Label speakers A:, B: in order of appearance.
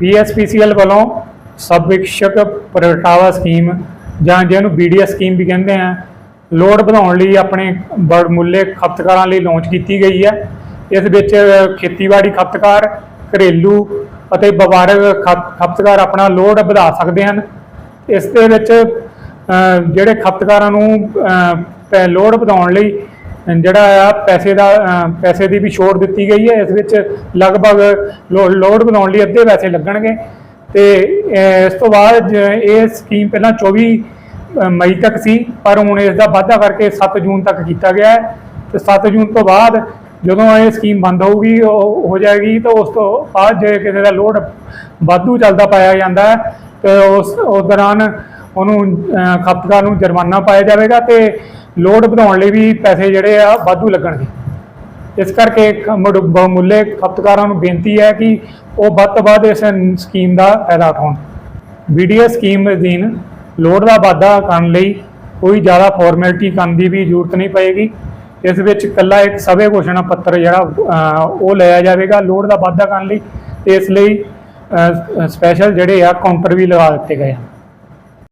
A: PSPCL ਵੱਲੋਂ ਸਬਵਿਕਸ਼ਕ ਪ੍ਰਗਟਾਵਾ scheme ਜਾਂ ਜਿਹਨੂੰ ਬੀਡੀਐਸ ਸਕੀਮ ਵੀ ਕਹਿੰਦੇ ਆ ਲੋਡ ਵਧਾਉਣ ਲਈ ਆਪਣੇ ਬੜਮੁੱਲੇ ਖਪਤਕਾਰਾਂ ਲਈ ਲਾਂਚ ਕੀਤੀ ਗਈ ਹੈ। ਇਸ ਵਿੱਚ ਖੇਤੀਬਾੜੀ ਖਪਤਕਾਰ ਘਰੇਲੂ ਅਤੇ ਵਪਾਰਕ ਖਪ- ਖਪਤਕਾਰ ਆਪਣਾ ਲੋਡ ਵਧਾ ਸਕਦੇ ਹਨ। ਇਸ ਦੇ ਵਿੱਚ ਜਿਹੜੇ ਖਪਤਕਾਰਾਂ ਨੂੰ ਅ, ਪੈ- ਲੋਡ ਵਧਾਉਣ ਲਈ ਜਿਹੜਾ ਆ ਪੈਸੇ ਦਾ ਪੈਸੇ ਦੀ ਵੀ ਛੋਟ ਦਿੱਤੀ ਗਈ ਹੈ, ਇਸ ਵਿੱਚ ਲਗਭਗ ਲੋ- ਲੋਡ ਵਧਾਉਣ ਲਈ ਅੱਧੇ ਪੈਸੇ ਲੱਗਣਗੇ। ਤੇ ਇਸ ਤੋਂ ਬਾਅਦ ਜ- ਇਹ ਸਕੀਮ ਪਹਿਲਾਂ 24 ਮਈ ਤੱਕ ਸੀ, ਪਰ ਹੁਣ ਇਸ ਦਾ ਵਾਧਾ ਕਰਕੇ 7 ਜੂਨ ਤੱਕ ਕੀਤਾ ਗਿਆ ਹੈ। ਤੇ 7 ਜੂਨ ਤੋਂ ਬਾਅਦ ਜਦੋਂ ਇਹ ਸਕੀਮ ਬੰਦ ਹੋਊਗੀ ਹੋ ਜਾਏਗੀ, ਤਾਂ ਉਸ ਤੋਂ ਬਾਅਦ ਜੇ ਕਿਸੇ ਦਾ ਲੋਡ ਵਾਧੂ ਚੱਲਦਾ ਪਾਇਆ ਜਾਂਦਾ ਹੈ, ਤੇ ਉਸ ਉਸ ਦੌਰਾਨ ਉਹਨੂੰ ਖਪਤਕਾਰ ਨੂੰ ਜੁਰਮਾਨਾ ਪਾਇਆ ਜਾਵੇਗਾ ਤੇ ਲੋਡ ਵਧਾਉਣ ਲਈ ਵੀ ਪੈਸੇ ਜਿਹੜੇ ਆ ਵਾਧੂ ਲੱਗਣਗੇ। ਇਸ ਕਰਕੇ ਖ- ਮੁੜ- ਖਪਤਕਾਰਾਂ ਨੂੰ ਬੇਨਤੀ ਹੈ ਕਿ ਉਹ ਵੱਧ ਤੋਂ ਵੱਧ ਇਸ ਸਕੀਮ ਦਾ ਫਾਇਦਾ ਉਠਾਉਣ। ਬੀਡੀਐਸ ਸਕੀਮ ਅਧੀਨ ਲੋਡ ਦਾ ਵਾਧਾ ਕਰਨ ਲਈ ਕੋਈ ਜ਼ਿਆਦਾ ਫਾਰਮੈਲਿਟੀ ਕਰਨ ਦੀ ਵੀ ਜ਼ਰੂਰਤ ਨਹੀਂ ਪਏਗੀ। ਇਸ ਵਿੱਚ ਇਕੱਲਾ ਇੱਕ ਸਵੇ ਘੋਸ਼ਣਾ ਪੱਤਰ ਜਿਹੜਾ ਉਹ ਲਿਆ ਜਾਵੇਗਾ ਲੋਡ ਦਾ ਵਾਧਾ ਕਰਨ ਲਈ ਤੇ ਇਸ ਲਈ ਸਪੈਸ਼ਲ ਜਿਹੜੇ ਆ ਕਾਊਂਟਰ ਵੀ ਲਗਾ ਦਿੱਤੇ ਗਏ ਆ